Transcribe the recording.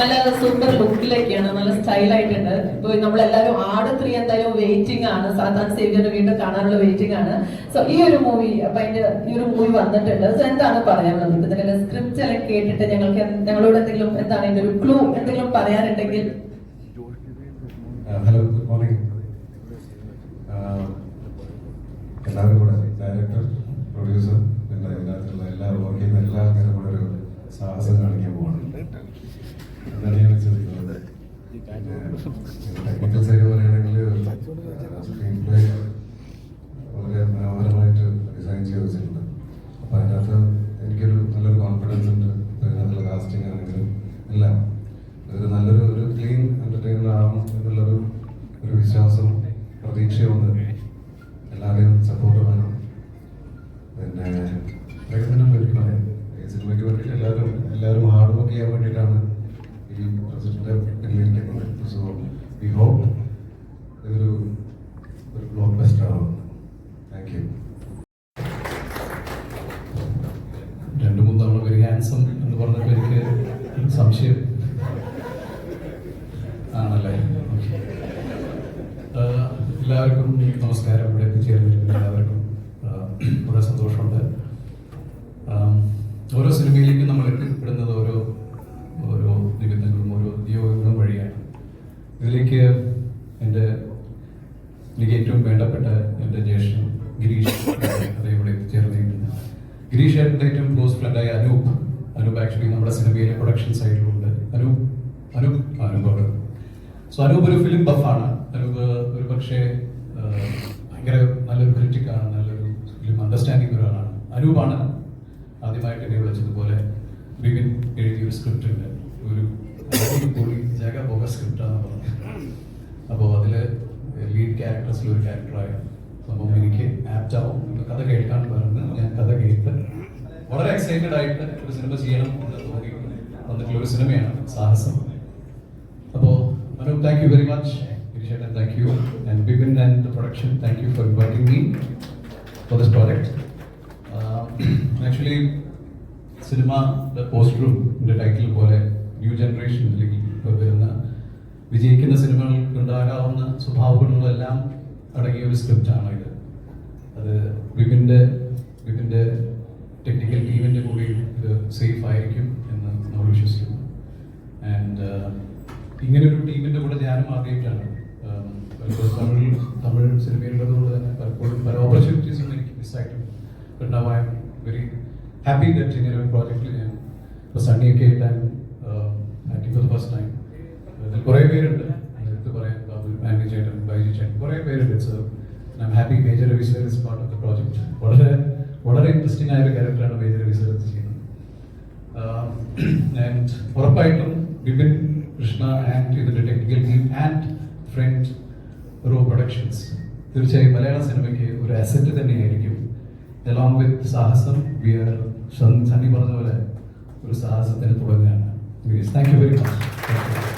നല്ല സൂപ്പർ ലുക്കിലൊക്കെയാണ് നല്ല സ്റ്റൈലായിട്ടുണ്ട് ഇപ്പൊ നമ്മളെല്ലാവരും ആട് ത്രീ എന്തായാലും വെയിറ്റിംഗ് ആണ്. സാത്താൻ സേവിയറിനെ വീണ്ടും കാണാനുള്ള വെയിറ്റിംഗ് ആണ്. സോ ഈ ഒരു മൂവി അപ്പൊ അതിന്റെ ഈ ഒരു മൂവി വന്നിട്ടുണ്ട്. സോ എന്താണ് പറയാനുള്ളത് ഇതിന്റെ സ്ക്രിപ്റ്റ് എല്ലാം കേട്ടിട്ട് ഞങ്ങൾക്ക് ഞങ്ങളോട് എന്തെങ്കിലും എന്താണ് ഇതിന്റെ ഒരു ക്ലൂ എന്തെങ്കിലും പറയാനുണ്ടെങ്കിൽ? ഹലോ ഗുഡ് മോർണിംഗ് എല്ലാവരും കൂടെ ഡയറക്ടർ പ്രൊഡ്യൂസർ പിന്നെ ഇതിനകത്തുള്ള എല്ലാ വർക്ക് എല്ലാ ആൾക്കാരും കൂടെ ഒരു സാഹസം കാണിക്കാൻ ചിന്തിക്കുന്നത് ടെക്നിക്കൽ സംശയം. ആണല്ലേ? എല്ലാവർക്കും നമസ്കാരം. ഇവിടെ എത്തിച്ചേർന്നിരിക്കുന്ന എല്ലാവർക്കും വളരെ സന്തോഷമുണ്ട്. ഓരോ സിനിമയിലേക്കും നമ്മൾ എത്തിപ്പെടുന്നത് ഓരോ ഓരോ നിമിത്തങ്ങളും ഓരോ ഉദ്യോഗങ്ങളും വഴിയാണ്. ഇതിലേക്ക് എന്റെ എനിക്ക് ഏറ്റവും വേണ്ടപ്പെട്ട എന്റെ ജ്യേഷ്ഠൻ ഗിരീഷ് അതേപോലെ ഇവിടെ എത്തിച്ചേർന്നിരിക്കുന്നു ഗിരീഷ് ഏറ്റവും ക്ലോസ് ഫ്രണ്ടായ അനൂപ് അനൂപ് ആക്ച്വലി നമ്മുടെ സിനിമയിലെ പ്രൊഡക്ഷൻ സൈഡിലുണ്ട് അനൂപ് അനൂപ് അനൂപ് സോ അനൂപ് ഒരു ഫിലിം ബഫാണ് അനൂപ് ഒരു പക്ഷേ ഭയങ്കര നല്ലൊരു ക്രിറ്റിക്കാണ് നല്ലൊരു ഫിലിം അണ്ടർസ്റ്റാൻഡിങ് ഒരാളാണ്. അനൂപാണ് ആദ്യമായിട്ട് എന്നെ വിളിച്ചതുപോലെ ബിപിൻ എഴുതിയൊരു സ്ക്രിപ്റ്റ് ഉണ്ട്. ഒരു അടിപൊളി ജഗ പോക സ്ക്രിപ്റ്റാന്ന് പറഞ്ഞത് അപ്പോൾ അതിൽ ലീഡ് ക്യാരക്ടേഴ്സിലൊരു ക്യാരക്ടറായ സംഭവം എനിക്ക് ആപ്റ്റാവും കഥ കേൾക്കാൻ പറഞ്ഞ് വളരെ എക്സൈറ്റഡ് ആയിട്ട് ഒരു സിനിമ ചെയ്യണം എന്ന് തോന്നി വന്നിട്ടുള്ള ഒരു സിനിമയാണ് സാഹസം. അപ്പോൾ Manu thank you very much ഗിരിശേട്ടൻ thank you and Bipin and production thank you for inviting me for this project actually cinema the post പോസ്റ്ററും ടൈറ്റിൽ പോലെ ന്യൂ ജനറേഷനിലേക്ക് വരുന്ന വിജയിക്കുന്ന സിനിമകൾക്ക് ഉണ്ടാകാവുന്ന സ്വഭാവഗുണങ്ങളെല്ലാം അടങ്ങിയ ഒരു സ്ക്രിപ്റ്റാണ് ഇത്. അത് വിപിന്റെ വിപിന്റെ ടെക്നിക്കൽ ടീമിന്റെ കൂടി ഇത് സേഫ് ആയിരിക്കും എന്ന് നമ്മൾ വിശ്വസിക്കുന്നു. ആൻഡ് ഇങ്ങനൊരു ഒരു ടീമിന്റെ കൂടെ ഞാനും ഉം, തമിഴ് തമിഴ് സിനിമയിലുള്ളതുകൊണ്ട് തന്നെ പലപ്പോഴും പല ഓപ്പർച്യൂണിറ്റീസും എനിക്ക് മിസ്സായിട്ടുണ്ട് ഉണ്ടാവാൻ ഐ വെരി ഹാപ്പി ദറ്റ് ഇങ്ങനെ ഒരു പ്രോജക്റ്റിൽ ഞാൻ ഇപ്പോൾ സണ്ണിയൊക്കെ ആയിട്ട് ആക്ടിംഗ് ഫോർ ഫസ്റ്റ് ടൈം ഇതിൽ കുറേ പേരുണ്ട്. എടുത്ത് പറയാൻ ബാബു മാനേജ് ചേട്ടൻ ബൈജു ചേട്ടൻ കുറേ പേരുണ്ട്. Sir I happy major with part of the project വളരെ വളരെ ഇൻട്രസ്റ്റിംഗ് ആയ ഒരു ക്യാരക്ടറാണ് മേജർ രവിശ്വർ ചെയ്യുന്നത്. ആൻഡ് ഉറപ്പായിട്ടും വിപിൻ കൃഷ്ണ ആൻഡ് ഇതിന്റെ technical team and front row productions തീർച്ചയായും മലയാള സിനിമയ്ക്ക് ഒരു അസറ്റ് തന്നെയായിരിക്കും. അലോങ് വിത്ത് സാഹസം വി ആർ സണ്ണി പറഞ്ഞ പോലെ ഒരു സാഹസത്തിന് തുടങ്ങുകയാണ്. Thank you very much